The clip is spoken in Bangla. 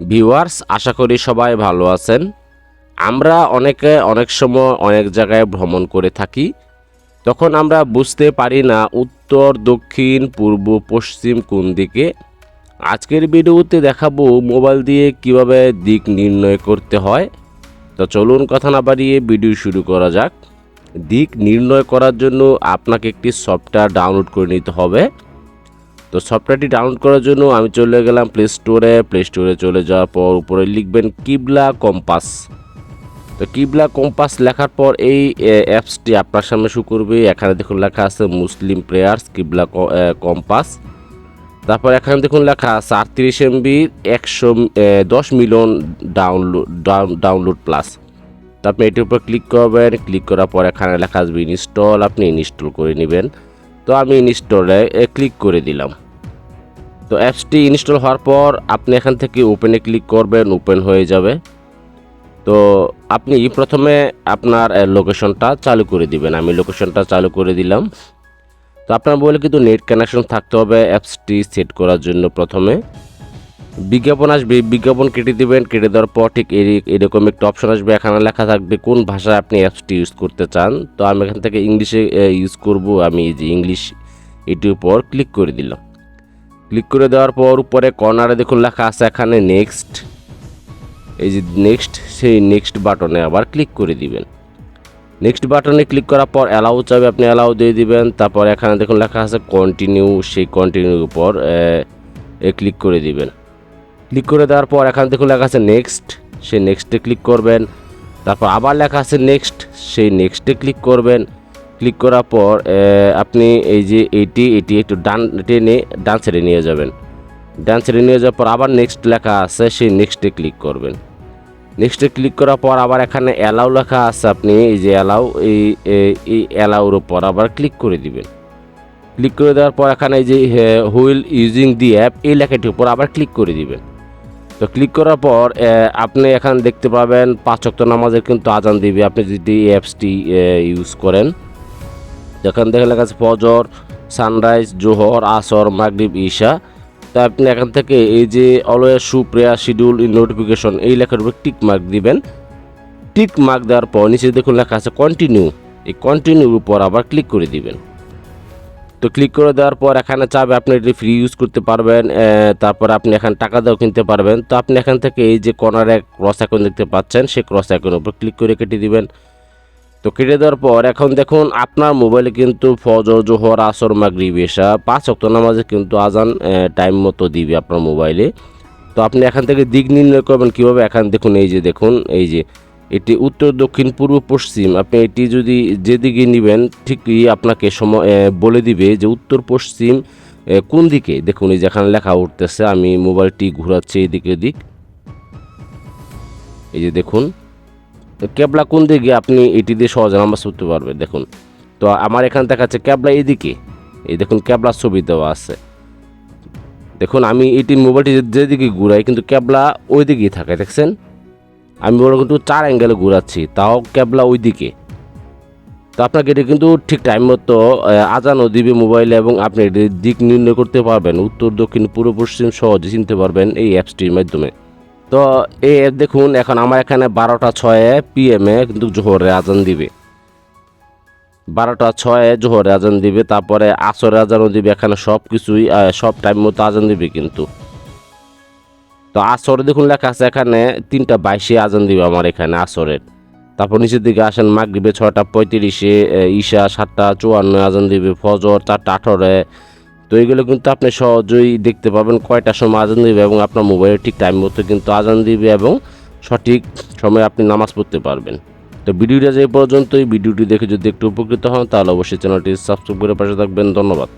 ভিউয়ার্স আশা করি সবাই ভালো আছেন। আমরা অনেকে অনেক সময় অনেক জায়গায় ভ্রমণ করে থাকি। তখন আমরা বুঝতে পারি না উত্তর, দক্ষিণ, পূর্ব, পশ্চিম কোন দিকে। আজকের ভিডিওতে দেখাবো মোবাইল দিয়ে কীভাবে দিক নির্ণয় করতে হয়। তো চলুন কথা না বাড়িয়ে ভিডিও শুরু করা যাক। দিক নির্ণয় করার জন্য আপনাকে একটি সফটওয়্যার ডাউনলোড করে নিতে হবে। তো সফটওয়্যারটি ডাউনলোড করার জন্য আমি চলে গেলাম প্লে স্টোরে প্লে স্টোরে চলে যাওয়ার পর উপরে লিখবেন কিবলা কম্পাস তো কিবলা কম্পাস লেখার পর এই অ্যাপসটি আপনার সামনে শুরু করবে। এখানে দেখুন লেখা আছে মুসলিম প্লেয়ার্স কিবলা কম্পাস তারপর এখানে দেখুন লেখা আছে আটত্রিশ এমবি একশো দশ মিলিয়ন ডাউনলোড ডাউনলোড প্লাস তো আপনি এটির উপর ক্লিক করবেন। ক্লিক করার পর এখানে লেখা আসবে ইনস্টল আপনি ইনস্টল করে নেবেন। তো আমি ইনস্টলে ক্লিক করে দিলাম। তো অ্যাপসটি ইনস্টল হওয়ার পর আপনি এখান থেকে ওপেনে ক্লিক করবেন ওপেন হয়ে যাবে। তো আপনি প্রথমে আপনার লোকেশনটা চালু করে দিবেন। আমি লোকেশনটা চালু করে দিলাম। তো আপনার বলে কিন্তু নেট কানেকশন থাকতে হবে অ্যাপসটি সেট করার জন্য প্রথমে। বিজ্ঞাপন আসবে বিজ্ঞাপন কেটে দিবেন, কেটে দেওয়ার পর ঠিক এরকম একটা অপশন আসবে। এখানে লেখা থাকবে কোন ভাষায় আপনি অ্যাপসটি ইউজ করতে চান। তো আমি এখান থেকে ইংলিশে ইউজ করব আমি এই যে ইংলিশ, এটির উপর ক্লিক করে দিলাম। ক্লিক করে দেওয়ার পর উপরে কর্নারে দেখুন লেখা আছে এখানে নেক্সট এই যে নেক্সট সেই নেক্সট বাটনে আবার ক্লিক করে দিবেন। নেক্সট বাটনে ক্লিক করার পর অ্যালাউ চাবে আপনি অ্যালাউ দিয়ে দিবেন। তারপর এখানে দেখুন লেখা আছে কন্টিনিউ সেই কন্টিনিউর উপর ক্লিক করে দিবেন। ক্লিক করে দেওয়ার পর এখানে দেখুন লেখা আছে নেক্সট সেই নেক্সটে ক্লিক করবেন। তারপর আবার লেখা আছে নেক্সট সেই নেক্সটে ক্লিক করবেন। ক্লিক করার পর আপনি এই যে এইটি এটি একটু ডান টেনে, ডান সাইডে নিয়ে যাবেন। ডান সাইডে নিয়ে যাওয়ার পর আবার নেক্সট লেখা আছে, সেই নেক্সটে ক্লিক করবেন। নেক্সটে ক্লিক করার পর আবার এখানে অ্যালাউ লেখা আছে, আপনি এই যে অ্যালাউ এই এই- এই অ্যালাউর উপর আবার ক্লিক করে দিবেন। ক্লিক করে দেওয়ার পর এখানে এই যে হুইল ইউজিং দি অ্যাপ এই লেখাটির উপর আবার ক্লিক করে দিবেন। তো ক্লিক করার পর আপনি এখানে দেখতে পাবেন পাঁচ ওয়াক্ত নামাজের কিন্তু আজান দিবে। আপনি যদি এই অ্যাপসটি ইউজ করেন। যেখান থেকে লেখা আছে ফজর সানরাইজ জোহর, আসর, মাগরিব, ঈশা। তা আপনি এখান থেকে এই যে always show prayer schedule in notification এই লেখার উপর টিক মার্ক দিবেন। টিক মার্ক দেওয়ার পর নিচে দেখুন লেখা আছে কন্টিনিউ এই কন্টিনিউর উপর আবার ক্লিক করে দিবেন। তো ক্লিক করে দেওয়ার পর এখানে চাবে আপনি এটি ফ্রি ইউজ করতে পারবেন তারপর আপনি এখানে টাকা দাও কিনতে পারবেন। তো আপনি এখান থেকে এই যে কর্নারে ক্রস আইকন দেখতে পাচ্ছেন, সেই ক্রস আইকনের উপর ক্লিক করে কেটে দিবেন। তো কেটে দেওয়ার পর এখন দেখুন, আপনার মোবাইলে কিন্তু ফজর জোহর আসর মাগরিব এসা, পাঁচ অক্ট নামাজে কিন্তু আজান টাইম মতো দিবে আপনার মোবাইলে তো আপনি এখান থেকে দিক নির্ণয় করবেন কীভাবে? এখান দেখুন, এই যে দেখুন, এই যে এটি উত্তর, দক্ষিণ, পূর্ব, পশ্চিম। আপনি এটি যদি যেদিকে নেবেন, ঠিকই আপনাকে সময় বলে দিবে যে উত্তর, পশ্চিম কোন দিকে? দেখুন, এই যেখানে লেখা উঠতেছে, আমি মোবাইলটি ঘোরাচ্ছি এদিকে দিক এই যে দেখুন ক্যাবলা কোন দিকে? আপনি এটি দিয়ে সহজে নামাজ পড়তে পারবেন, দেখুন। তো আমার এখানে দেখাচ্ছে ক্যাবলা এদিকে। এই দেখুন, ক্যাবলার ছবি দেওয়া আছে। দেখুন, আমি এটি মোবাইলটি যেদিকে ঘুরাই, কিন্তু ক্যাবলা ওই দিকেই থাকে, দেখছেন? আমি বড় কিন্তু চার অ্যাঙ্গেলে ঘুরাচ্ছি, তাও ক্যাবলা ওই দিকে তো আপনাকে এটি কিন্তু ঠিক টাইম মতো আজানও দিবে মোবাইলে এবং আপনি এটি দিক নির্ণয় করতে পারবেন। উত্তর, দক্ষিণ, পূর্ব, পশ্চিম সহজে চিনতে পারবেন এই অ্যাপসটির মাধ্যমে। তো এই অ্যাপ দেখুন, এখন আমার এখানে বারোটা ছয়ে পিএমে কিন্তু জোহরে আজান দিবে। বারোটা ছয়ে জোহরে আজান দিবে, তারপরে আসরে আজানও দিবে, এখানে সব কিছুই সব টাইম মতো আজান দিবে কিন্তু। তো আসরে দেখুন লেখা আছে এখানে, তিনটা বাইশে আজান দিবে আমার এখানে আসরের। তারপর নিচের দিকে আসেন, মাগরিবে ছটা পঁয়ত্রিশে ঈশা সাতটা চুয়ান্ন আজান দিবে, ফজর চারটা আঠারোয়। তো এইগুলো কিন্তু আপনি সহজেই দেখতে পাবেন কয়টার সময় আজান দিবে এবং আপনার মোবাইলে ঠিক টাইম মতো কিন্তু আজান দিবে এবং সঠিক সময়ে আপনি নামাজ পড়তে পারবেন। তো ভিডিওটা যে পর্যন্ত এই ভিডিওটি দেখে যদি একটু উপকৃত হন তাহলে অবশ্যই চ্যানেলটি সাবস্ক্রাইব করে পাশে থাকবেন। ধন্যবাদ।